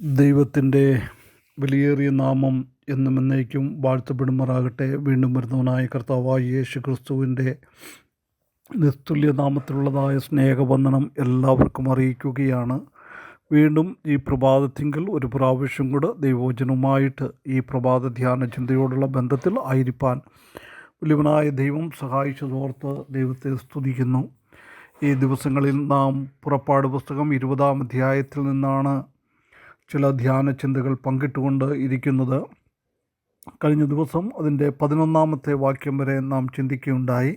ദൈവത്തിന്റെ വിലയേറിയ നാമം എന്നും എന്നേക്കും വാഴ്ത്തപ്പെടുമാറാകട്ടെ. വീണ്ടും വരുന്നവനായ കർത്താവായ യേശു ക്രിസ്തുവിന്റെ നിസ്തുല്യ നാമത്തിലുള്ളതായ സ്നേഹബന്ധനം എല്ലാവർക്കും അറിയിക്കുകയാണ്. വീണ്ടും ഈ പ്രഭാതത്തിങ്കിൽ ഒരു പ്രാവശ്യം കൂടെ ദൈവോചനവുമായിട്ട് ഈ പ്രഭാത ധ്യാന ചിന്തയോടുള്ള ബന്ധത്തിൽ ആയിരിക്കാൻ വലിയവനായ ദൈവം സഹായിച്ചതോർത്ത് ദൈവത്തെ സ്തുതിക്കുന്നു. ഈ ദിവസങ്ങളിൽ നാം പുറപ്പാട് പുസ്തകം ഇരുപതാം അധ്യായത്തിൽ നിന്നാണ് ചില ധ്യാന ചിന്തകൾ പങ്കിട്ടുകൊണ്ട് ഇരിക്കുന്നത് കഴിഞ്ഞ ദിവസം അതിന്റെ പതിനൊന്നാമത്തെ വാക്യം വരെ നാം ചിന്തിക്കുകയുണ്ടായി.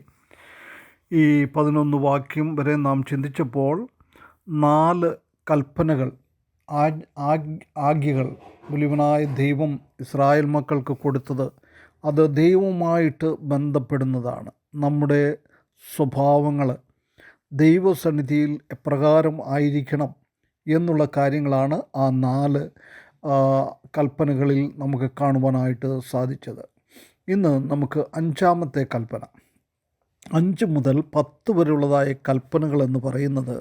ഈ പതിനൊന്ന് വാക്യം വരെ നാം ചിന്തിച്ചപ്പോൾ നാല് കൽപ്പനകൾ ആജ്ഞകൾ മുലിവനായ ദൈവം ഇസ്രായേൽ മക്കൾക്ക് കൊടുത്തത് അത് ദൈവവുമായിട്ട് ബന്ധപ്പെടുന്നതാണ്. നമ്മുടെ സ്വഭാവങ്ങൾ ദൈവസന്നിധിയിൽ എപ്രകാരം ആയിരിക്കണം എന്നുള്ള കാര്യങ്ങളാണ് ആ നാല് കൽപ്പനകളിൽ നമുക്ക് കാണുവാനായിട്ട് സാധിച്ചത്. ഇന്ന് നമുക്ക് അഞ്ചാമത്തെ കൽപ്പന. അഞ്ച് മുതൽ പത്ത് വരെയുള്ളതായ കൽപ്പനകൾ എന്ന് പറയുന്നത്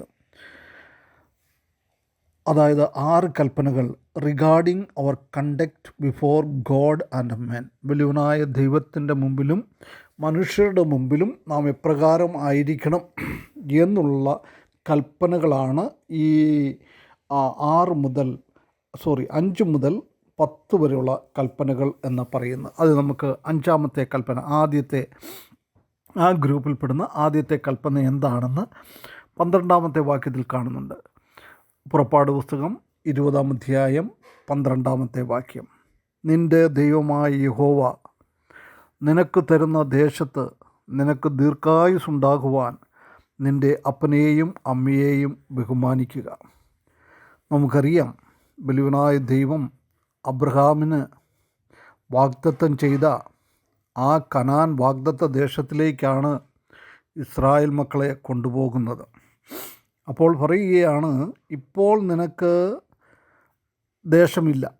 അതായത് ആറ് കൽപ്പനകൾ regarding our conduct before God and men വലിയവനായ ദൈവത്തിന്റെ മുമ്പിലും മനുഷ്യരുടെ മുമ്പിലും നാം എപ്രകാരം ആയിരിക്കണം എന്നുള്ള കൽപ്പനകളാണ് ഈ ആറ് മുതൽ സോറി അഞ്ച് മുതൽ പത്ത് വരെയുള്ള കൽപ്പനകൾ എന്ന് പറയുന്നത് അത് നമുക്ക് അഞ്ചാമത്തെ കൽപ്പന ആദ്യത്തെ ആ ഗ്രൂപ്പിൽപ്പെടുന്ന ആദ്യത്തെ കൽപ്പന എന്താണെന്ന് പന്ത്രണ്ടാമത്തെ വാക്യത്തിൽ കാണുന്നുണ്ട്. പുറപ്പാട് പുസ്തകം ഇരുപതാം അധ്യായം പന്ത്രണ്ടാമത്തെ വാക്യം. നിന്റെ ദൈവമായ യഹോവ നിനക്ക് തരുന്ന ദേശത്ത് നിനക്ക് ദീർഘായുസുണ്ടാകുവാൻ നിന്റെ അപ്പനെയും അമ്മയെയും ബഹുമാനിക്കുക. നമുക്കറിയാം. ബലുവനായ ദൈവം അബ്രഹാമിന് വാഗ്ദത്തം ചെയ്ത ആ കനാൻ വാഗ്ദത്ത ദേശത്തിലേക്കാണ് ഇസ്രായേൽ മക്കളെ കൊണ്ടുപോകുന്നത്. അപ്പോൾ പറയുകയാണ് ഇപ്പോൾ നിനക്ക് ദേശമില്ല.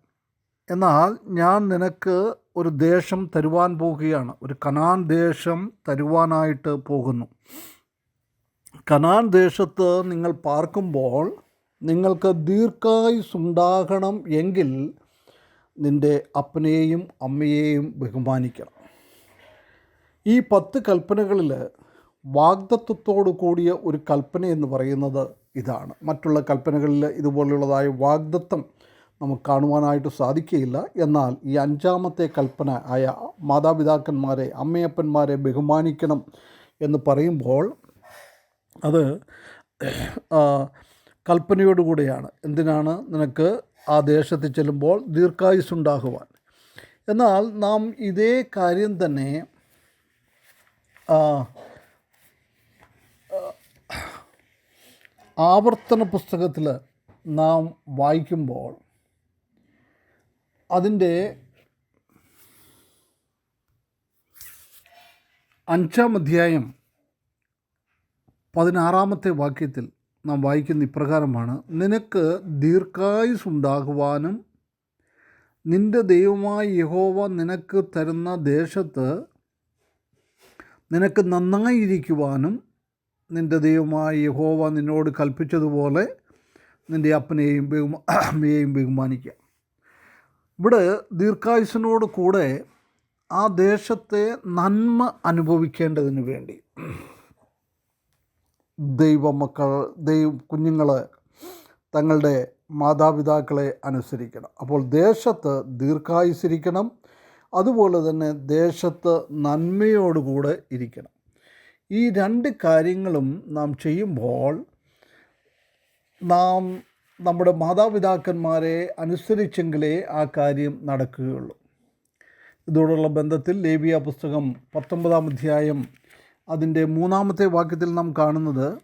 എന്നാൽ ഞാൻ നിനക്ക് ഒരു ദേശം തരുവാൻ പോകുകയാണ്. ഒരു കനാൻ ദേശം തരുവാനായിട്ട് പോകുന്നു. കനാൻ ദേശത്ത് നിങ്ങൾ പാർക്കുമ്പോൾ നിങ്ങൾക്ക് ദീർഘായുസുണ്ടാകണം എങ്കിൽ നിന്റെ അപ്പനെയും അമ്മയെയും ബഹുമാനിക്കണം. ഈ പത്ത് കൽപ്പനകളിൽ വാഗ്ദത്വത്തോടു കൂടിയ ഒരു കൽപ്പന എന്ന് പറയുന്നത് ഇതാണ്. മറ്റുള്ള കൽപ്പനകളിൽ ഇതുപോലെയുള്ളതായ വാഗ്ദത്വം നമുക്ക് കാണുവാനായിട്ട് സാധിക്കുകയില്ല. എന്നാൽ ഈ അഞ്ചാമത്തെ കൽപ്പന ആയ മാതാപിതാക്കന്മാരെ അമ്മയപ്പന്മാരെ ബഹുമാനിക്കണം എന്ന് പറയുമ്പോൾ അത് കൽപ്പനയോടുകൂടിയാണ്. എന്തിനാണ് നിനക്ക് ആ ദേശത്ത് ചെല്ലുമ്പോൾ ദീർഘായുസുണ്ടാകുവാൻ എന്നാൽ നാം ഇതേ കാര്യം തന്നെ ആവർത്തന പുസ്തകത്തിൽ നാം വായിക്കുമ്പോൾ അതിന്റെ അഞ്ചാം അധ്യായം പതിനാറാമത്തെ വാക്യത്തിൽ നാം വായിക്കുന്ന ഇപ്രകാരമാണ് നിനക്ക് ദീർഘായുസുണ്ടാകുവാനും നിന്റെ ദൈവമായ യഹോവ നിനക്ക് തരുന്ന ദേശത്ത് നിനക്ക് നന്നായിരിക്കുവാനും നിന്റെ ദൈവമായ യഹോവ നിന്നോട് കൽപ്പിച്ചതുപോലെ നിന്റെ അപ്പനെയും ബഹുമാ അമ്മയെയും ബഹുമാനിക്കുക ഇവിടെ ദീർഘായുസിനോട് കൂടെ ആ ദേശത്തെ നന്മ അനുഭവിക്കേണ്ടതിന് വേണ്ടി ദൈവമക്കൾ ദൈവ കുഞ്ഞുങ്ങൾ തങ്ങളുടെ മാതാപിതാക്കളെ അനുസരിക്കണം. അപ്പോൾ ദേശത്ത് ദീർഘായുസിരിക്കണം അതുപോലെ തന്നെ ദേശത്ത് നന്മയോടുകൂടെ ഇരിക്കണം. ഈ രണ്ട് കാര്യങ്ങളും നാം ചെയ്യുമ്പോൾ നാം നമ്മുടെ മാതാപിതാക്കന്മാരെ അനുസരിച്ചെങ്കിലേ ആ കാര്യം നടക്കുകയുള്ളൂ. ഇതോടുള്ള ബന്ധത്തിൽ ലേബിയ പുസ്തകം പത്തൊമ്പതാം അധ്യായം അതിന്റെ മൂന്നാമത്തെ വാക്യത്തിൽ നാം കാണുന്നത്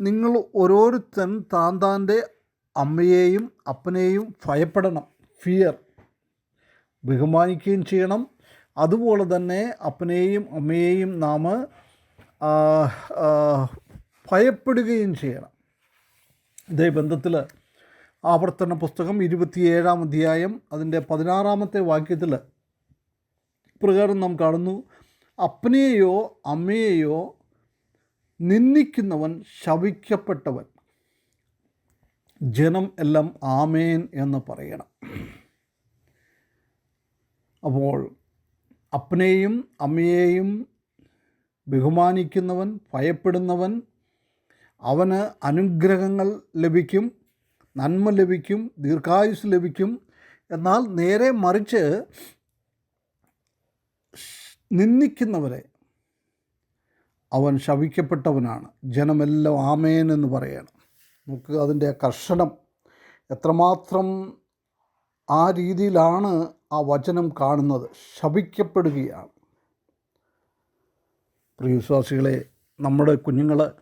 നിങ്ങൾ ഓരോരുത്തൻ താൻ താന്റെ അമ്മയെയും അപ്പനെയും ഭയപ്പെടണം ഫിയർ ബഹുമാനിക്കുകയും ചെയ്യണം. അതുപോലെ തന്നെ അപ്പനെയും അമ്മയെയും നാം ഭയപ്പെടുകയും ചെയ്യണം. ഇതേ ബന്ധത്തിൽ ആവർത്തന പുസ്തകം ഇരുപത്തിയേഴാം അധ്യായം അതിന്റെ പതിനാറാമത്തെ വാക്യത്തിൽ പ്രകാരം നാം കാണുന്നു അപ്പനെയോ അമ്മയെയോ നിന്ദിക്കുന്നവൻ ശവിക്കപ്പെട്ടവൻ. ജനം എല്ലാം ആമേൻ എന്ന് പറയണം. അപ്പോൾ അപ്പനെയും അമ്മയെയും ബഹുമാനിക്കുന്നവൻ ഭയപ്പെടുന്നവൻ അവന് അനുഗ്രഹങ്ങൾ ലഭിക്കും നന്മ ലഭിക്കും ദീർഘായുസ് ലഭിക്കും. എന്നാൽ നേരെ മറിച്ച് നിന്ദിക്കുന്നവരെ അവൻ ശവിക്കപ്പെട്ടവനാണ്. ജനമെല്ലാം ആമേൻ എന്ന് പറയണം. നമുക്ക് അതിന്റെ കർഷണം എത്രമാത്രം ആ രീതിയിലാണ് ആ വചനം കാണുന്നത്. ശപിക്കപ്പെടുകയാണ് പ്രിയവിശ്വാസികളെ നമ്മുടെ കുഞ്ഞുങ്ങൾ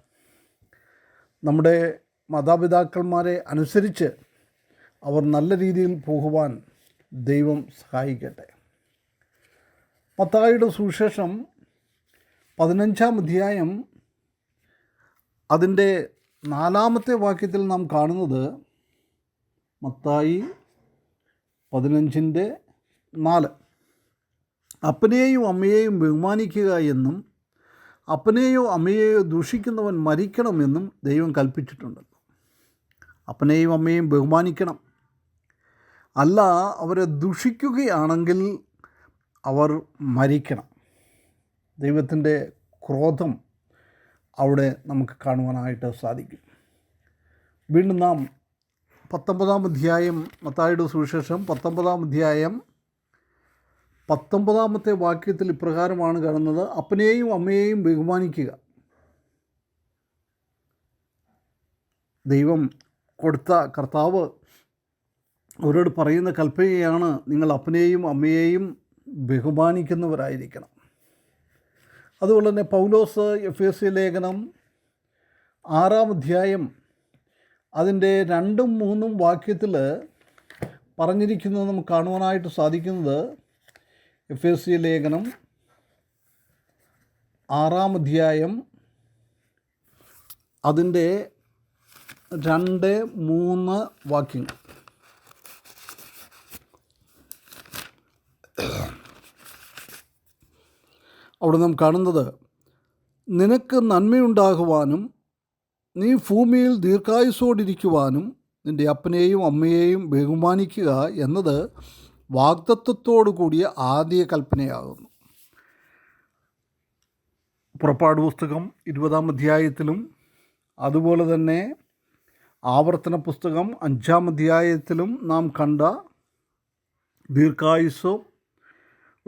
നമ്മുടെ മാതാപിതാക്കന്മാരെ അനുസരിച്ച് അവർ നല്ല രീതിയിൽ പോകുവാൻ ദൈവം സഹായിക്കട്ടെ. മത്തായിയുടെ സുവിശേഷം പതിനഞ്ചാം അധ്യായം അതിന്റെ നാലാമത്തെ വാക്യത്തിൽ നാം കാണുന്നത് മത്തായി പതിനഞ്ചിന്റെ നാല്. അപ്പനെയും അമ്മയെയും ബഹുമാനിക്കുക എന്നും അപ്പനെയോ അമ്മയെയോ ദൂഷിക്കുന്നവൻ മരിക്കണമെന്നും ദൈവം കൽപ്പിച്ചിട്ടുണ്ട്. അപ്പനെയും അമ്മയെയും ബഹുമാനിക്കണം. അല്ല അവരെ ദുഷിക്കുകയാണെങ്കിൽ അവർ മരിക്കണം. ദൈവത്തിന്റെ ക്രോധം അവിടെ നമുക്ക് കാണുവാനായിട്ട് സാധിക്കും. വീണ്ടും നാം പത്തൊമ്പതാം അധ്യായം മത്തായുടെ സുവിശേഷം പത്തൊമ്പതാം അധ്യായം പത്തൊമ്പതാമത്തെ വാക്യത്തിൽ ഇപ്രകാരമാണ് കാണുന്നത് അപ്പനെയും അമ്മയെയും ബഹുമാനിക്കുക. ദൈവം കൊടുത്ത കർത്താവ് അവരോട് പറയുന്ന കൽപ്പനയാണ് നിങ്ങൾ അപ്പനെയും അമ്മയെയും ബഹുമാനിക്കുന്നവരായിരിക്കണം. അതുപോലെ തന്നെ പൗലോസ് എഫ് എസ് സി ലേഖനം ആറാം അധ്യായം അതിന്റെ രണ്ടും മൂന്നും വാക്യത്തിൽ പറഞ്ഞിരിക്കുന്നത് നമുക്ക് കാണുവാനായിട്ട് സാധിക്കുന്നത് എഫ് എസ് സി ലേഖനം ആറാം അധ്യായം അതിന്റെ രണ്ട് മൂന്ന് വാക്യങ്ങൾ. അവിടെ നാം കാണുന്നത് നിനക്ക് നന്മയുണ്ടാകുവാനും നീ ഭൂമിയിൽ ദീർഘായുസോടിരിക്കുവാനും നിന്റെ അപ്പനെയും അമ്മയെയും ബഹുമാനിക്കുക എന്നത് വാഗ്ദത്വത്തോടു കൂടിയ ആദ്യ കൽപ്പനയാകുന്നു. പുറപ്പാട് പുസ്തകം ഇരുപതാം അധ്യായത്തിലും അതുപോലെ തന്നെ ആവർത്തന പുസ്തകം അഞ്ചാം അധ്യായത്തിലും നാം കണ്ട ദീർഘായുസ്സവും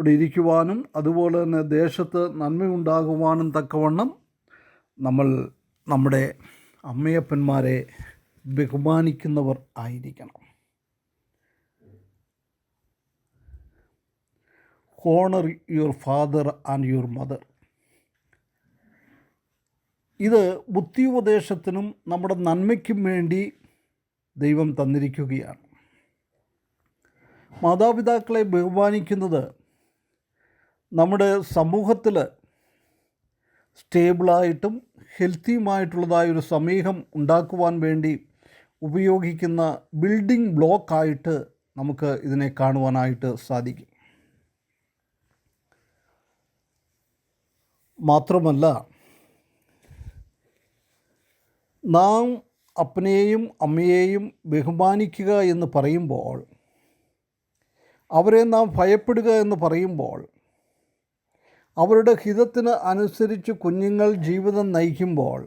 ഇവിടെ ഇരിക്കുവാനും അതുപോലെ തന്നെ ദേശത്ത് നന്മയുണ്ടാകുവാനും തക്കവണ്ണം നമ്മൾ നമ്മുടെ അമ്മയപ്പന്മാരെ ബഹുമാനിക്കുന്നവർ ആയിരിക്കണം. Honour your father and your mother ഇത് ബുദ്ധിയുപദേശത്തിനും നമ്മുടെ നന്മയ്ക്കും വേണ്ടി ദൈവം തന്നിരിക്കുകയാണ്. മാതാപിതാക്കളെ ബഹുമാനിക്കുന്നത് നമ്മുടെ സമൂഹത്തിൽ സ്റ്റേബിളായിട്ടും ഹെൽത്തിയുമായിട്ടുള്ളതായൊരു സമീഹം ഉണ്ടാക്കുവാൻ വേണ്ടി ഉപയോഗിക്കുന്ന ബിൽഡിംഗ് ബ്ലോക്കായിട്ട് നമുക്ക് ഇതിനെ കാണുവാനായിട്ട് സാധിക്കും. മാത്രമല്ല നാം അപ്പനെയും അമ്മയെയും ബഹുമാനിക്കുക എന്ന് പറയുമ്പോൾ അവരെ നാം ഭയപ്പെടുക എന്ന് പറയുമ്പോൾ അവരുടെ ഹിതത്തിന് അനുസരിച്ച് കുഞ്ഞുങ്ങൾ ജീവിതം നയിക്കുമ്പോൾ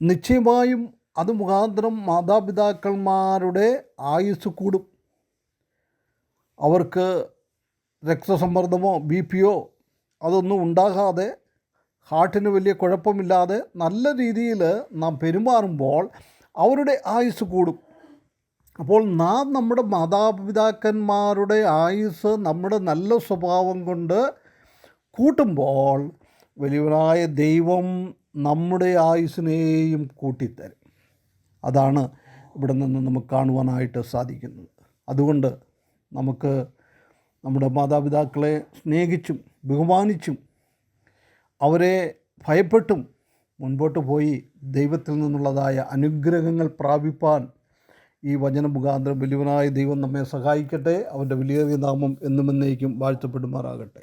നിശ്ചയമായും അത് മുഖാന്തരം മാതാപിതാക്കന്മാരുടെ ആയുസ് കൂടും. അവർക്ക് രക്തസമ്മർദ്ദമോ ബി പിയോ അതൊന്നും ഉണ്ടാകാതെ ഹാർട്ടിന് വലിയ കുഴപ്പമില്ലാതെ നല്ല രീതിയിൽ നാം പെരുമാറുമ്പോൾ അവരുടെ ആയുസ് കൂടും. അപ്പോൾ നാം നമ്മുടെ മാതാപിതാക്കന്മാരുടെ ആയുസ് നമ്മുടെ നല്ല സ്വഭാവം കൊണ്ട് കൂട്ടുമ്പോൾ വലിയവനായ ദൈവം നമ്മുടെ ആയുസിനെയും കൂട്ടിത്തരും. അതാണ് ഇവിടെ നിന്ന് നമുക്ക് കാണുവാനായിട്ട് സാധിക്കുന്നത്. അതുകൊണ്ട് നമുക്ക് നമ്മുടെ മാതാപിതാക്കളെ സ്നേഹിച്ചും ബഹുമാനിച്ചും അവരെ ഭയപ്പെട്ടും മുൻപോട്ട് പോയി ദൈവത്തിൽ നിന്നുള്ളതായ അനുഗ്രഹങ്ങൾ പ്രാപിപ്പാൻ ഈ വചന മുഖാന്തരം വലിയവനായ ദൈവം നമ്മെ സഹായിക്കട്ടെ. അവന്റെ വലിയ നാമം എന്നും എന്നേക്കും വാഴ്ത്തപ്പെടുമാറാകട്ടെ.